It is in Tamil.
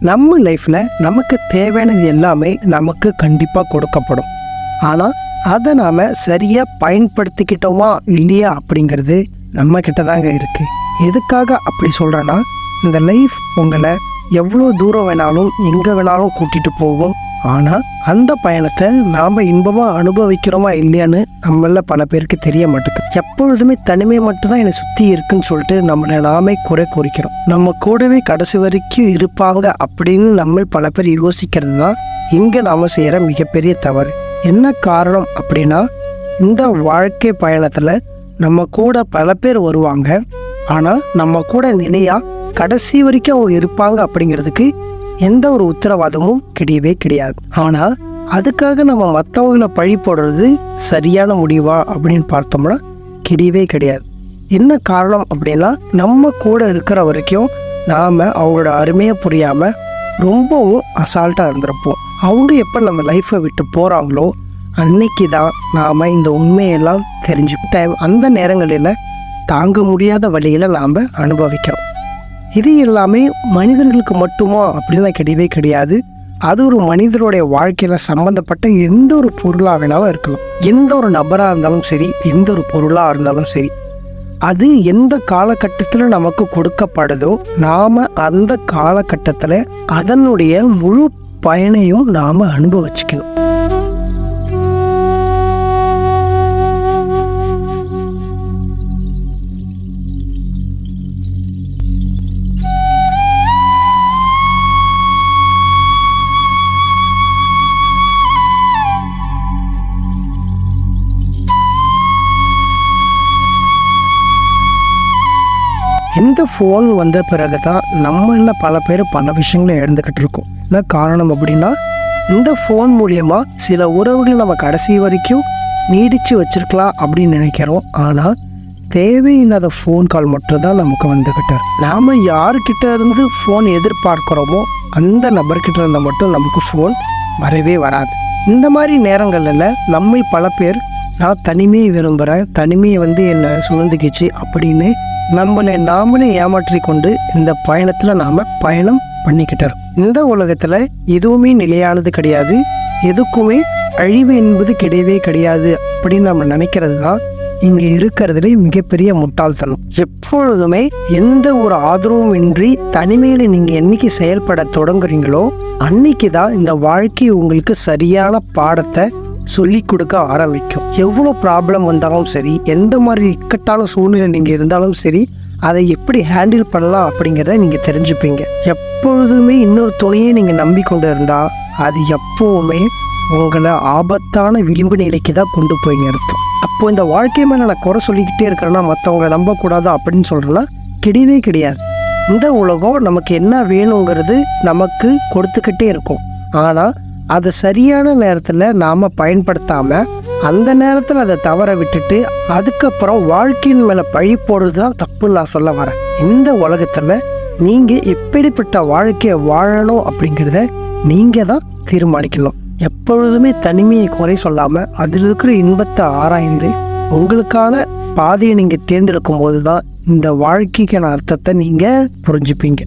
நம்ம லைஃப்பில் நமக்கு தேவையானது எல்லாமே நமக்கு கண்டிப்பாக கொடுக்கப்படும். ஆனால் அதை நாம் சரியாக பயன்படுத்திக்கிட்டோமா இல்லையா அப்படிங்கிறது நம்ம கிட்ட தாங்க இருக்குது எதுக்காக அப்படி சொல்கிறேன்னா இந்த லைஃப் உங்களை எவ்வளோ தூரம் வேணாலும் எங்கே வேணாலும் கூட்டிகிட்டு போகும் ஆனால் அந்த பயணத்தை நாம் இன்பமாக அனுபவிக்கிறோமா இல்லையான்னு நம்மள பல பேருக்கு தெரிய மாட்டேங்குது எப்பொழுதுமே தனிமை மட்டும்தான் என்னை சுற்றி இருக்குன்னு சொல்லிட்டு நம்மளை நாமே குறை குறிக்கிறோம். நம்ம கூடவே கடைசி வரைக்கும் இருப்பாங்க அப்படின்னு நம்ம பல பேர் யோசிக்கிறது தான் இங்கே நாம் செய்கிற மிகப்பெரிய தவறு. என்ன காரணம் அப்படின்னா இந்த வாழ்க்கை பயணத்தில் நம்ம கூட பல பேர் வருவாங்க. ஆனால் நம்ம கூட நிலையாக கடைசி வரைக்கும் அவங்க இருப்பாங்க அப்படிங்கிறதுக்கு எந்த ஒரு உத்தரவாதமும் கிடையவே கிடையாது. ஆனால் அதுக்காக நம்ம மற்றவங்களை பழி போடுறது சரியான முடிவா அப்படின்னு பார்த்தோம்னா கிடையவே கிடையாது. என்ன காரணம் அப்படின்னா நம்ம கூட இருக்கிற வரைக்கும் நாம் அவங்களோட அருமையை புரியாமல் ரொம்பவும் அசால்ட்டாக இருந்திருப்போம். அவங்க எப்போ நம்ம லைஃப்பை விட்டு போகிறாங்களோ அன்னைக்கு தான் நாம் இந்த உண்மையெல்லாம் தெரிஞ்சுக்கிட்ட அந்த நேரங்களில் தாங்க முடியாத வழியில் நாம் அனுபவிக்கிறோம். இது எல்லாமே மனிதர்களுக்கு மட்டுமா? அப்படிலாம் கிடையவே கிடையாது. அது ஒரு மனிதருடைய வாழ்க்கையில் சம்மந்தப்பட்ட எந்த ஒரு பொருளாக வேணாலும் இருக்கலாம். எந்த ஒரு நபராக இருந்தாலும் சரி எந்த ஒரு பொருளாக இருந்தாலும் சரி அது எந்த காலகட்டத்தில் நமக்கு கொடுக்கப்படுதோ நாம் அந்த காலகட்டத்தில் அதனுடைய முழு பயனையும் நாம் அனுபவிச்சுக்கணும். இந்த ஃபோன் வந்த பிறகு தான் நம்மள பல பேர் பல விஷயங்களை இழந்துக்கிட்டு இருக்கோம். என்ன காரணம் அப்படின்னா இந்த ஃபோன் மூலியமாக சில உறவுகள் நம்ம கடைசி வரைக்கும் நீடித்து வச்சுருக்கலாம் அப்படின்னு நினைக்கிறோம். ஆனால் தேவையில்லாத ஃபோன் கால் மட்டும்தான் நமக்கு வந்துக்கிட்டார் நாம் யார்கிட்ட இருந்து ஃபோன் எதிர்பார்க்குறோமோ அந்த நபர்கிட்ட இருந்தால் மட்டும் நமக்கு ஃபோன் வரவே வராது. இந்த மாதிரி நேரங்களில் நம்மை பல பேர் நான் தனிமையை விரும்புகிறேன் தனிமையை வந்து என்னை சுழந்துக்கிச்சு அப்படின்னு நம்மளை நாமளே ஏமாற்றி கொண்டு இந்த பயணத்தில் நாம் பயணம் பண்ணிக்கிட்டோம் இந்த உலகத்தில் எதுவுமே நிலையானது கிடையாது. எதுக்குமே அழிவு என்பது கிடையவே கிடையாது அப்படின்னு நம்ம நினைக்கிறது தான் இங்கே இருக்கிறதுலே மிகப்பெரிய முட்டாள்தனம். எப்பொழுதுமே எந்த ஒரு ஆதரவும் இன்றி தனிமையில் நீங்கள் என்னைக்கு செயல்பட தொடங்குறீங்களோ அன்னைக்கு தான் இந்த வாழ்க்கை உங்களுக்கு சரியான பாடத்தை சொல்லி கொடுக்க ஆரம்பிக்கும். எவ்வளோ ப்ராப்ளம் வந்தாலும் சரி எந்த மாதிரி இக்கட்டான சூழ்நிலை நீங்கள் இருந்தாலும் சரி அதை எப்படி ஹேண்டில் பண்ணலாம் அப்படிங்கிறத நீங்கள் தெரிஞ்சுப்பீங்க. எப்பொழுதுமே இன்னொரு துணையை நீங்கள் நம்பிக்கொண்டு இருந்தால் அது எப்போவுமே உங்களை ஆபத்தான விளிம்பு நிலைக்கு தான் கொண்டு போய் நிறுத்தும் அப்போ இந்த வாழ்க்கை மேலே நான் குறை சொல்லிக்கிட்டே இருக்கிறேன்னா மற்றவங்களை நம்பக்கூடாது அப்படின்னு சொல்கிறேன்னா கிடையவே கிடையாது. இந்த உலகம் நமக்கு என்ன வேணுங்கிறது நமக்கு கொடுத்துக்கிட்டே இருக்கும். ஆனால் அதை சரியான நேரத்தில் நாம் பயன்படுத்தாமல் அந்த நேரத்தில் அதை தவற விட்டுட்டு அதுக்கப்புறம் வாழ்க்கையின் மேலே பழி போடுறது தான் தப்புன்னு நான் சொல்ல வரேன். இந்த உலகத்தில் நீங்கள் எப்படிப்பட்ட வாழ்க்கையை வாழணும் அப்படிங்கிறத நீங்கள் தான் தீர்மானிக்கணும். எப்பொழுதுமே தனிமையை குறை சொல்லாமல் அதில் இருக்கிற இன்பத்தை ஆராய்ந்து உங்களுக்கான பாதையை நீங்கள் தேர்ந்தெடுக்கும் போது தான் இந்த வாழ்க்கைக்கான அர்த்தத்தை நீங்கள் புரிஞ்சுப்பீங்க.